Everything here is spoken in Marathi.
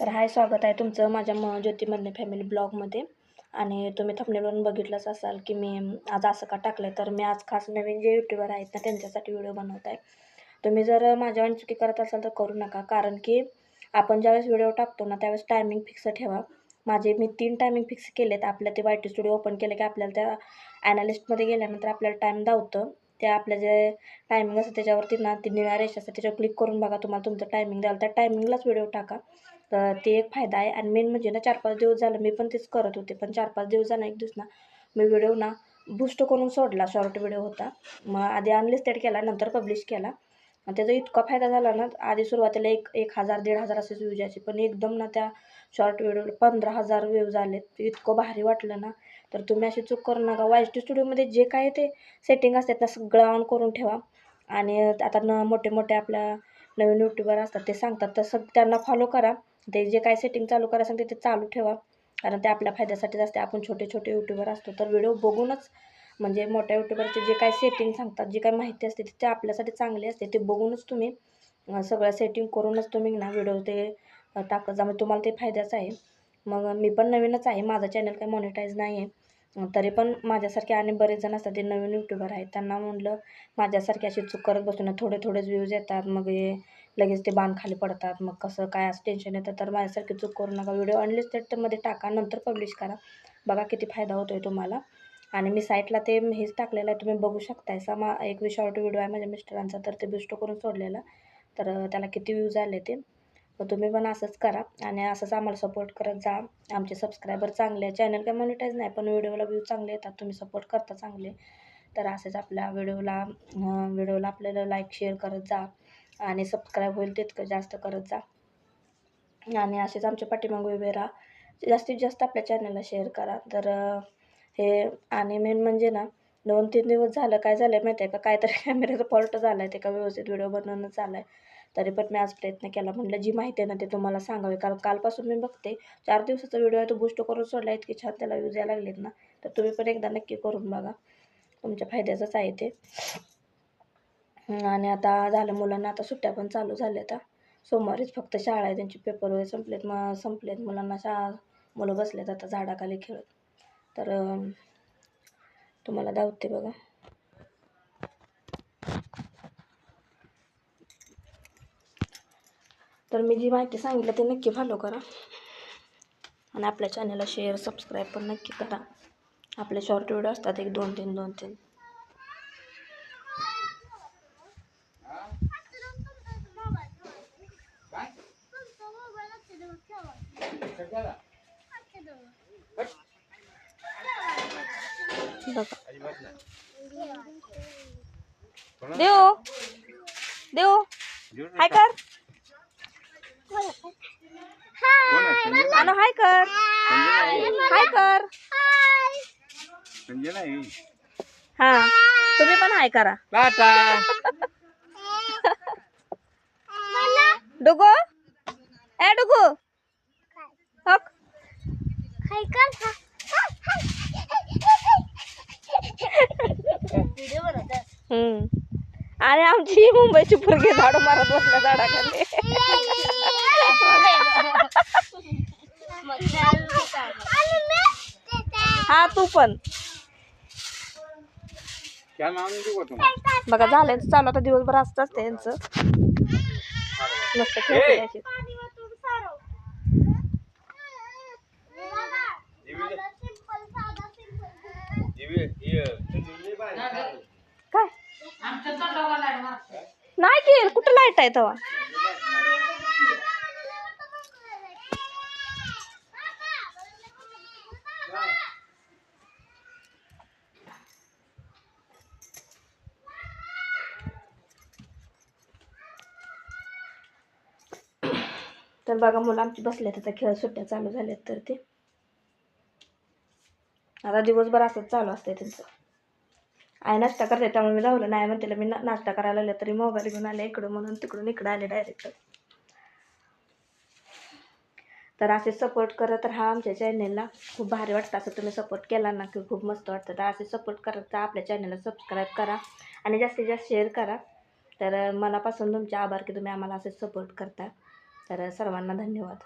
तर हाय स्वागत आहे तुमचं माझ्या म ज्योतिमधने फॅमिली ब्लॉगमध्ये आणि तुम्ही थंबनेलवरून बघितलंच असाल की मी आज असं का टाकलं आहे तर मी आज खास नवीन जे यूट्यूबर आहेत ना त्यांच्यासाठी व्हिडिओ बनवत आहे. तुम्ही जर माझ्यावर चुकी करत असाल तर करू नका कारण की आपण ज्यावेळेस व्हिडिओ टाकतो ना त्यावेळेस टायमिंग फिक्स ठेवा. माझे मी तीन टायमिंग फिक्स केलेत. आपल्या ते वाय टी स्टुडिओ ओपन केलं की आपल्याला त्या ॲनालिस्टमध्ये गेल्यानंतर आपल्याला टाईम दावतं ते आपल्या जे टायमिंग असतं त्याच्यावरती ना ती निळ्या रेषा असतात त्याच्यावर क्लिक करून बघा तुम्हाला तुमचं टायमिंग द्याल त्या टायमिंगलाच व्हिडिओ टाका. तर ते एक फायदा आहे. आणि मेन म्हणजे ना चार पाच दिवस झालं मी पण तेच करत होते. पण चार पाच दिवस झालं एक दिवस ना मी व्हिडिओ ना बूस्ट करून सोडला. शॉर्ट व्हिडिओ होता. मग आधी अनलिस्टेड केला नंतर पब्लिश केला. आणि त्याचा इतका फायदा झाला ना आधी सुरुवातीला एक एक हजार दीड हजार असेच व्ह्यूज यायचे. पण एकदम ना त्या शॉर्ट व्हिडिओला पंधरा हजार व्ह्यूज आले इतकं भारी वाटलं ना. तर तुम्ही अशी चूक करू नका. वाय टी स्टुडिओमध्ये जे काय ते सेटिंग असतात ना सगळं ऑन करून ठेवा. आणि आता न मोठे मोठे आपल्या नवीन यूट्यूबर असतात ते सांगतात तसं त्यांना फॉलो करा. ते जे काय सेटिंग चालू करा सांगते ते चालू ठेवा. कारण ते आपल्या फायद्यासाठीच असते. आपण छोटे छोटे यूट्यूबर असतो तर व्हिडिओ बघूनच म्हणजे मोठ्या यूट्यूबरचे जे काय सेटिंग सांगतात जी काय माहिती असते ते आपल्यासाठी चांगली असते. ते बघूनच तुम्ही सगळं सेटिंग करूनच तुम्ही ना व्हिडिओ ते टाकत जा. म्हणजे तुम्हाला ते फायद्याचं आहे. मग मी पण नवीनच आहे. माझं चॅनल काही मॉनिटाईज नाही आहे तरी पण माझ्यासारखे आणि बरेच जण असतात ते नवीन यूट्यूबर आहेत त्यांना म्हटलं माझ्यासारखी अशी चूक करत बसू ना थोडे थोडेच व्ह्यूज येतात मग हे लगेच ते बाण खाली पडतात मग कसं काय असं टेन्शन येतं. तर माझ्यासारखी चूक करू नका व्हिडिओ अनलिस्टेडमध्ये टाका नंतर पब्लिश करा. बघा किती फायदा होतो आहे तुम्हाला. आणि मी साईटला ते हेच टाकलेलं आहे तुम्ही बघू शकताय. मा एक शॉर्ट व्हिडिओ आहे माझ्या मिस्टरांचा तर ते बुस्ट करून सोडलेला. तर त्याला किती व्ह्यूज आले ते. मग तुम्ही पण असंच करा आणि असंच आम्हाला सपोर्ट करत जा. आमचे सबस्क्रायबर चांगले आहे चॅनल काय मॉनिटाईज नाही पण व्हिडिओला व्ह्यू चांगले येतात. तुम्ही सपोर्ट करता चांगले. तर असेच आपल्या व्हिडिओला व्हिडिओला आपल्याला लाईक शेअर करत जा. आणि सबस्क्राईब होईल तितकं जास्त करत जा. आणि असेच आमच्या पाठीमागे उभे राहा. जास्तीत जास्त आपल्या चॅनलला शेअर करा. तर हे आणि मेन म्हणजे ना दोन तीन दिवस झालं. काय झालं आहे माहिती आहे का? काहीतरी कॅमेऱ्याचा फॉल्ट झाला आहे ते का व्यवस्थित व्हिडिओ बनवणं झालं आहे तरी पण मी आज प्रयत्न केला. म्हटलं जी माहिती आहे ना ते तुम्हाला सांगावे. कारण कालपासून मी बघते चार दिवसाचा व्हिडिओ आहे तो बूस्ट करून सोडला इतकी छान त्याला व्ह्यूज यायला लागलेत ना. तर तुम्ही पण एकदा नक्की करून बघा. तुमच्या फायद्याचंच आहे ते. आणि आता झालं मुलांना आता सुट्ट्या पण चालू झाल्या आता सोमवारीच फक्त शाळा आहे त्यांचे पेपर वगैरे संपलेत मग संपलेत. मुलांना शाळा मुलं बसलेत आता झाडाखाली खेळत. तर तुम्हाला दावते बघा. तर मी जी माहिती सांगितलं ते नक्की फॉलो करा. आणि आपल्या चॅनलला शेअर सबस्क्राईब पण नक्की करा. आपले शॉर्ट व्हिडिओ असतात एक दोन तीन दोन तीन. देऊ देऊ हाय कर. आणू हाय. कर. हाय. कर. संजना आहे. हा. तुम्ही पण हाय करा. टाटा. डुगो? ए डुगू. हक. हम्म. आणि आमची मुंबईची पोरगी झाडू मारत बसल्या झाडाखाली. तू पण. बघा झालंय चालू. आता दिवसभर असतंच त्यांचं मस्त. काय? नाही की कुठं लाइट आहे तेव्हा? तर बघा मुलं आमची बसल्यात आता खेळ सुट्ट्या चालू झाल्यात तर ते. आता दिवसभर असंच चालू असतंय त्यांचं. आई नाश्ता करते त्यामुळे मी लावलं नाही म्हणते मी नाश्ता करायला आलं तरी मोबाईल घेऊन आले इकडून म्हणून तिकडून इकडं आले डायरेक्ट तर असे सपोर्ट करत राहा आमच्या चॅनेलला खूप भारी वाटतं असं तुम्ही सपोर्ट केला ना की खूप मस्त वाटतं. तर असे सपोर्ट करत तर आपल्या चॅनलला सबस्क्राईब करा आणि जास्तीत जास्त शेअर करा. तर मनापासून तुमचे आभार की तुम्ही आम्हाला असे सपोर्ट करता. तर सर्वांना धन्यवाद.